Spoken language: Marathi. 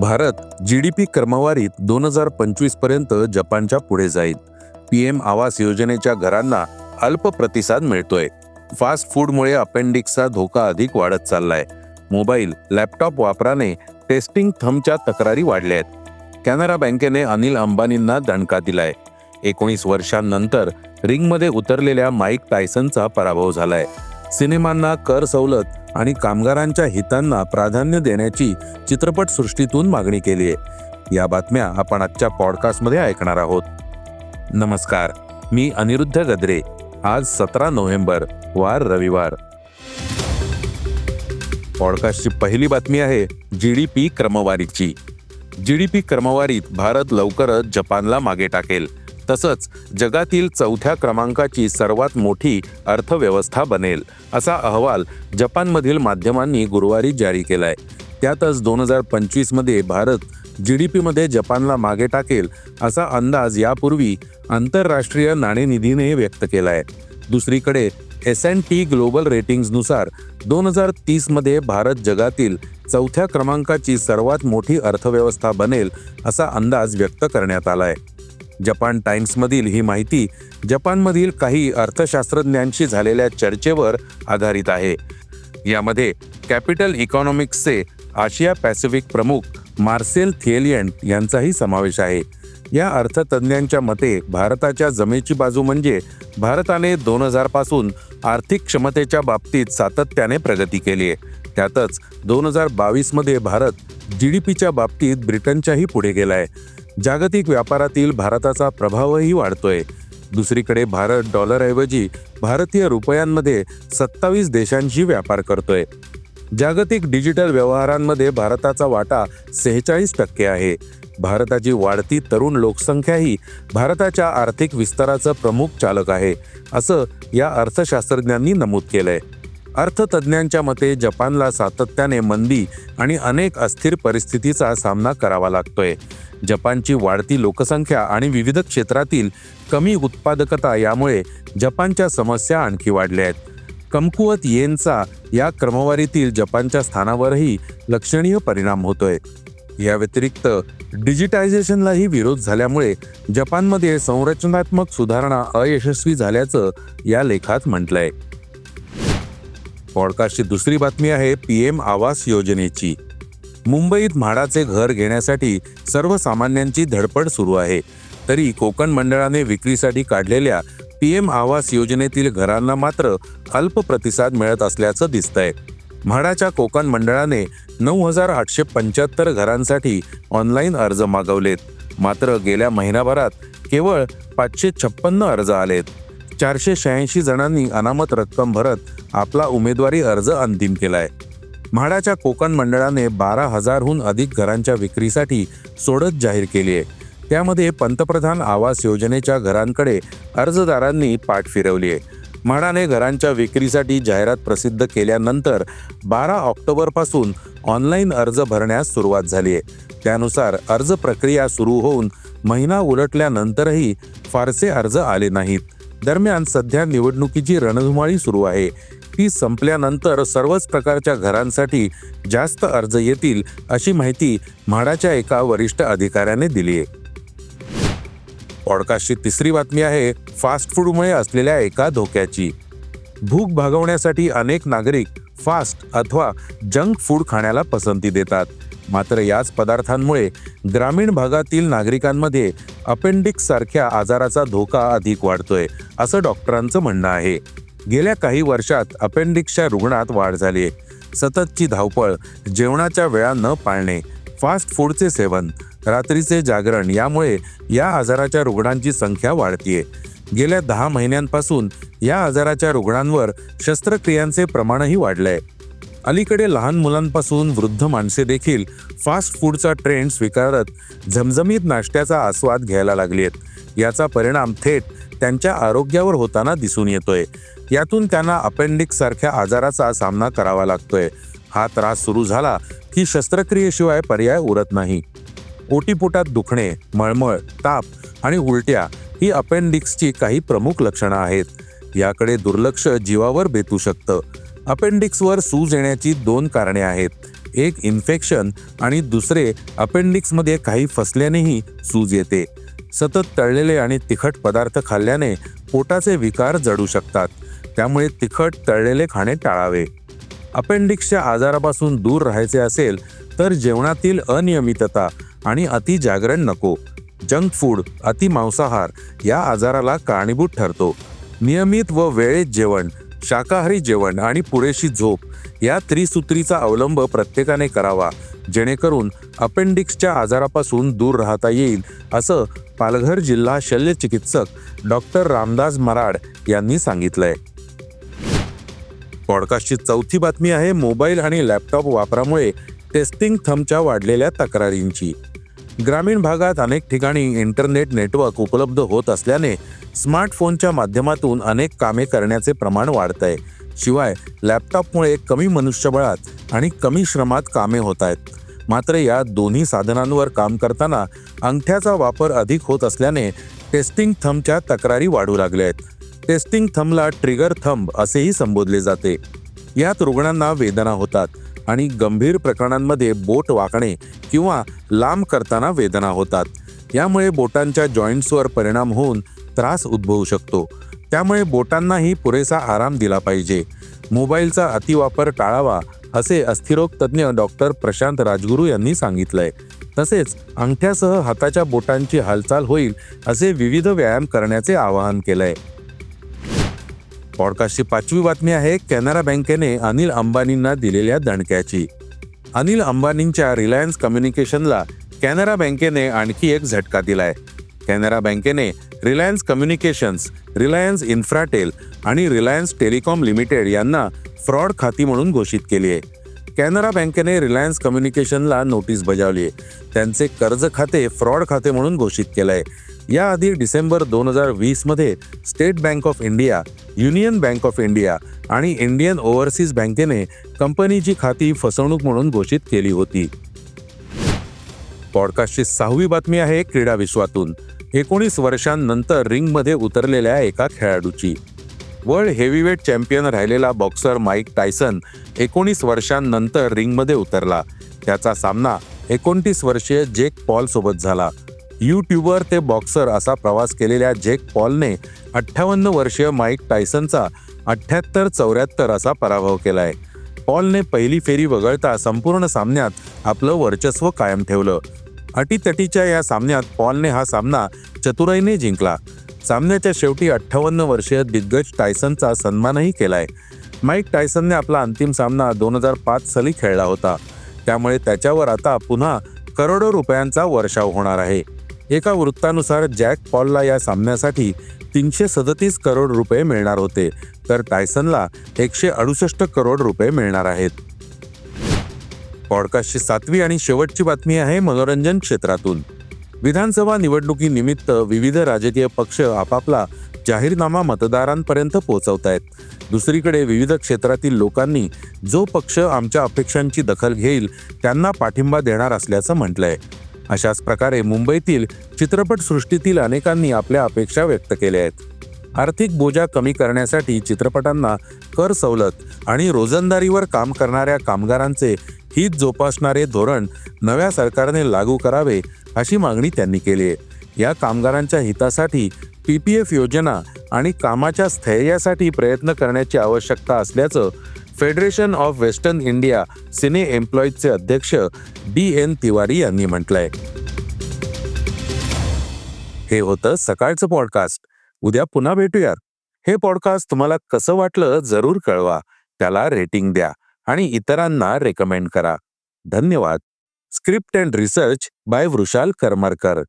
भारत जी डी पी क्रमवारीत दोन हजार पंचवीसपर्यंत जपानच्या पुढे जाईल. पी एम आवास योजनेच्या घरांना अल्प प्रतिसाद मिळतोय. फास्ट फूडमुळे अपेंडिक्सचा धोका अधिक वाढत चाललाय. मोबाईल लॅपटॉप वापराने टेस्टिंग थमच्या तक्रारी वाढल्या आहेत कॅनरा बँकेने अनिल अंबानींना दणका दिलाय. एकोणीस वर्षांनंतर रिंगमध्ये उतरलेल्या माईक टायसनचा पराभव झालाय. सिनेमांना कर सवलत आणि कामगारांच्या हितांना प्राधान्य देण्याची चित्रपट सृष्टीतून मागणी केली आहे. या बातम्या आपण आजच्या पॉडकास्टमध्ये ऐकणार आहोत. नमस्कार मी अनिरुद्ध गद्रे. आज सतरा नोव्हेंबर वार रविवार. पॉडकास्टची पहिली बातमी आहे जी डी पी क्रमवारीची. जी डी पी क्रमवारीत भारत लवकरच जपानला मागे टाकेल. तसंच जगातील चौथ्या क्रमांकाची सर्वात मोठी अर्थव्यवस्था बनेल असा अहवाल जपानमधील माध्यमांनी गुरुवारी जारी केलाय. त्यातच दोन हजार पंचवीसमध्ये भारत जी डी पीमध्ये जपानला मागे टाकेल असा अंदाज यापूर्वी आंतरराष्ट्रीय नाणेनिधीने व्यक्त केलाय. दुसरीकडे एस एन टी ग्लोबल रेटिंग्जनुसार दोन हजार तीसमध्ये भारत जगातील चौथ्या क्रमांकाची सर्वात मोठी अर्थव्यवस्था बनेल असा अंदाज व्यक्त करण्यात आलाय. जपान टाइम्समधील ही माहिती जपानमधील काही अर्थशास्त्रज्ञांशी झालेल्या चर्चेवर आधारित आहे. यामध्ये कॅपिटल इकॉनॉमिक्सचे आशिया पॅसिफिक प्रमुख मार्सेल थिएलियंट यांचाही समावेश आहे. या अर्थतज्ञांच्या मते भारताच्या जमेची बाजू म्हणजे भारताने दोन हजारपासून आर्थिक क्षमतेच्या बाबतीत सातत्याने प्रगती केली आहे. त्यातच दोन हजार बावीसमध्ये भारत जी डी पीच्या बाबतीत ब्रिटनच्याही पुढे गेलाय जागतिक व्यापारातील भारताचा प्रभावही वाढतोय. दुसरीकडे भारत डॉलरऐवजी भारतीय रुपयांमध्ये सत्तावीस देशांशी व्यापार करतोय. जागतिक डिजिटल व्यवहारांमध्ये भारताचा वाटा सेहेचाळीस टक्के आहे. भारताची वाढती तरुण लोकसंख्याही भारताच्या आर्थिक विस्ताराचं प्रमुख चालक आहे असं या अर्थशास्त्रज्ञांनी नमूद केलंय. अर्थतज्ञांच्या मते जपानला सातत्याने मंदी आणि अनेक अस्थिर परिस्थितीचा सामना करावा लागतोय. जपानची वाढती लोकसंख्या आणि विविध क्षेत्रातील कमी उत्पादकता यामुळे जपानच्या समस्या आणखी वाढल्या आहेत. कमकुवत येनचा या क्रमवारीतील जपानच्या स्थानावरही लक्षणीय परिणाम होतोय. या व्यतिरिक्त डिजिटायझेशनलाही विरोध झाल्यामुळे जपानमध्ये संरचनात्मक सुधारणा अयशस्वी झाल्याचं या लेखात म्हटलंय. पॉडकास्टची दुसरी बातमी आहे पी एम आवास योजनेची. मुंबईत म्हाडाचे घर घेण्यासाठी सर्वसामान्यांची धडपड सुरू आहे. तरी कोकण मंडळाने विक्रीसाठी काढलेल्या पी एम आवास योजनेतील घरांना मात्र अल्प प्रतिसाद मिळत असल्याचं दिसतंय. म्हाडाच्या कोकण मंडळाने नऊ हजार आठशे पंच्याहत्तर घरांसाठी ऑनलाईन अर्ज मागवलेत. मात्र गेल्या महिनाभरात केवळ पाचशे छप्पन्न अर्ज आलेत. चारशे शहाऐंशी जणांनी अनामत रक्कम भरत आपला उमेदवारी अर्ज अंतिम केलाय. म्हाडाच्या कोकण मंडळाने बारा हजारहून अधिक घरांच्या विक्रीसाठी सोडत जाहीर केली आहे. त्यामध्ये पंतप्रधान आवास योजनेच्या घरांकडे अर्जदारांनी पाठ फिरवली आहे. म्हाडाने घरांच्या विक्रीसाठी जाहिरात प्रसिद्ध केल्यानंतर बारा ऑक्टोबरपासून ऑनलाईन अर्ज भरण्यास सुरुवात झाली आहे. त्यानुसार अर्ज प्रक्रिया सुरू होऊन महिना उलटल्यानंतरही फारसे अर्ज आले नाहीत. दरम्यान सध्या निवडणुकीची रणधुमाळी सुरू आहे. ती संपल्यानंतर सर्वच प्रकारच्या घरांसाठी जास्त अर्ज येतील अशी माहिती म्हाडाच्या एका वरिष्ठ अधिकाऱ्याने दिली आहे. पॉडकास्टची तिसरी बातमी आहे फास्ट फूडमुळे असलेल्या एका धोक्याची. भूक भागवण्यासाठी अनेक नागरिक फास्ट अथवा जंक फूड खाण्याला पसंती देतात. मात्र याच पदार्थांमुळे ग्रामीण भागातील नागरिकांमध्ये अपेंडिक्स सारख्या आजाराचा धोका अधिक वाढतोय असं डॉक्टरांचं म्हणणं आहे. गेल्या काही वर्षात अपेंडिक्सच्या रुग्णात वाढ झाली आहे. सततची धावपळ जेवणाच्या वेळा न पाळणे फास्ट फूडचे सेवन रात्रीचे जागरण यामुळे या आजाराच्या रुग्णांची संख्या वाढतीये. गेल्या दहा महिन्यांपासून या आजाराच्या रुग्णांवर शस्त्रक्रियांचे प्रमाणही वाढलंय. अलीकडे लहान मुलांपासून वृद्ध माणसे देखील फास्ट फूडचा ट्रेंड स्वीकारत झमझमीत नाश्त्याचा आस्वाद घ्यायला लागली आहेत याचा परिणाम थेट त्यांच्या आरोग्यावर होताना दिसून येतोय. यातून त्यांना अपेंडिक्स सारख्या आजाराचा सामना करावा लागतोय. हा त्रास सुरू झाला की शस्त्रक्रियेशिवाय पर्याय उरत नाही. ओटीपोटात दुखणे मळमळ ताप आणि उलट्या ही अपेंडिक्सची काही प्रमुख लक्षणं आहेत. याकडे दुर्लक्ष जीवावर बेतू शकतं. अपेंडिक्सवर सूज येण्याची दोन कारणे आहेत. एक इन्फेक्शन आणि दुसरे अपेंडिक्समध्ये काही फसल्यानेही सूज येते. सतत तळलेले आणि तिखट पदार्थ खाल्ल्याने पोटाचे विकार जडू शकतात. त्यामुळे तिखट तळलेले खाणे टाळावे. अपेंडिक्सच्या आजारापासून दूर राहायचे असेल तर जेवणातील अनियमितता आणि अति जागरण नको. जंक फूड अति मांसाहार या आजाराला कारणीभूत ठरतो. नियमित व वेळेत जेवण शाकाहारी जेवण आणि पुरेशी झोप या त्रिसूत्रीचा अवलंब प्रत्येकाने करावा. जेणेकरून अपेंडिक्सच्या आजारापासून दूर राहता येईल असं पालघर जिल्हा शल्यचिकित्सक डॉक्टर रामदास मराड यांनी सांगितलंय. पॉडकास्टची चौथी बातमी आहे मोबाईल आणि लॅपटॉप वापरामुळे टेस्टिंग थंबच्या वाढलेल्या तक्रारींची. ग्रामीण भागात अनेक ठिकाणी इंटरनेट नेटवर्क उपलब्ध होत असल्याने स्मार्टफोनच्या माध्यमातून अनेक कामे करण्याचे प्रमाण वाढत आहे शिवाय लॅपटॉपमुळे कमी मनुष्यबळात आणि कमी श्रमात कामे होत आहेत. मात्र या दोन्ही साधनांवर काम करताना अंगठ्याचा वापर अधिक होत असल्याने टेस्टिंग थंबच्या तक्रारी वाढू लागल्या आहेत. टेस्टिंग थंबला ट्रिगर थंब असेही संबोधले जाते. यात रुग्णांना वेदना होतात. आणि गंभीर प्रकरणांमध्ये बोट वाकणे किंवा लांब करताना वेदना होतात. यामुळे बोटांच्या जॉईंट्सवर परिणाम होऊन त्रास उद्भवू शकतो. त्यामुळे बोटांनाही पुरेसा आराम दिला पाहिजे. मोबाईलचा अतिवापर टाळावा असे अस्थिरोग तज्ज्ञ डॉक्टर प्रशांत राजगुरू यांनी सांगितलंय. तसेच अंगठ्यासह हाताच्या बोटांची हालचाल होईल असे विविध व्यायाम करण्याचे आवाहन केलंय. पॉडकास्टची पाचवी बातमी आहे कॅनरा बँकेने अनिल अंबानींना दिलेल्या दणक्याची. अनिल अंबानींच्या रिलायन्स कम्युनिकेशनला कॅनरा बँकेने आणखी एक झटका दिलाय. कॅनरा बँकेने रिलायन्स कम्युनिकेशन्स रिलायन्स इन्फ्राटेल आणि रिलायन्स टेलिकॉम लिमिटेड यांना फ्रॉड खाती म्हणून घोषित केली आहे कॅनरा बँकेने रिलायन्स कम्युनिकेशनला नोटीस बजावली आहे त्यांचे कर्ज खाते फ्रॉड खाते म्हणून घोषित केलं आहे याआधी डिसेंबर दोन हजार वीसमध्ये state bank of India union bank of India आणि इंडियन ओव्हरसीज बँकेने कंपनीची खाती फसवणूक म्हणून घोषित केली होती. पॉडकास्टची सहावी बातमी आहे क्रीडा विश्वातून. एकोणीस वर्षांनंतर रिंगमध्ये उतरलेल्या एका खेळाडूची. वर्ल्ड हेवीवेट चॅम्पियन राहिलेला बॉक्सर माईक टायसन एकोणीस वर्षांनंतर रिंगमध्ये उतरला. त्याचा सामना एकोणतीस वर्षीय जेक पॉल सोबत झाला. यूट्यूबर ते बॉक्सर असा प्रवास केलेल्या जेक पॉलने अठ्ठावन्न वर्षीय माईक टायसनचा अठ्ठ्याहत्तर चौऱ्याहत्तर असा पराभव केलाय. पॉलने पहिली फेरी वगळता संपूर्ण सामन्यात आपलं वर्चस्व कायम ठेवलं. अटीतटीच्या या सामन्यात पॉलने हा सामना चतुराईने जिंकला. सामन्याच्या शेवटी अठ्ठावन्न वर्षीय दिग्गज टायसनचा सन्मानही केलाय. माईक टायसनने आपला अंतिम सामना दोन हजार पाच साली खेळला होता. त्यामुळे त्याच्यावर आता पुन्हा करोडो रुपयांचा वर्षाव होणार आहे. एका वृत्तानुसार जॅक पॉलला या सामन्यासाठी तीनशे सदतीस करोड रुपये मिळणार होते. तर टायसनला एकशे अडुसष्ट करोड रुपये मिळणार आहेत. पॉडकास्टची सातवी आणि शेवटची बातमी आहे मनोरंजन क्षेत्रातून. विधानसभा निवडणुकीनिमित्त विविध राजकीय पक्ष आपापला जाहीरनामा मतदारांपर्यंत पोहोचवत आहेत दुसरीकडे विविध क्षेत्रातील लोकांनी जो पक्ष आमच्या अपेक्षांची दखल घेईल त्यांना पाठिंबा देणार असल्याचं म्हटलंय. अशाच प्रकारे मुंबईतील चित्रपटसृष्टीतील अनेकांनी आपल्या अपेक्षा व्यक्त केल्या आहेत. आर्थिक बोजा कमी करण्यासाठी चित्रपटांना कर सवलत आणि रोजंदारीवर काम करणाऱ्या कामगारांचे हित जोपासणारे धोरण नव्या सरकारने लागू करावे अशी मागणी त्यांनी केली आहे. या कामगारांच्या हितासाठी पी पी एफ योजना आणि कामाच्या स्थैर्यासाठी प्रयत्न करण्याची आवश्यकता असल्याचं federation of western India cine एम्प्लॉईजचे अध्यक्ष डी एन तिवारी यांनी म्हटलंय. हे होतं सकाळचं पॉडकास्ट उद्या पुन्हा भेटूयात. हे पॉडकास्ट तुम्हाला कसं वाटलं जरूर कळवा. त्याला रेटिंग द्या आणि इतरांना रेकमेंड करा. धन्यवाद. Script and research by Vrushal Karmarkar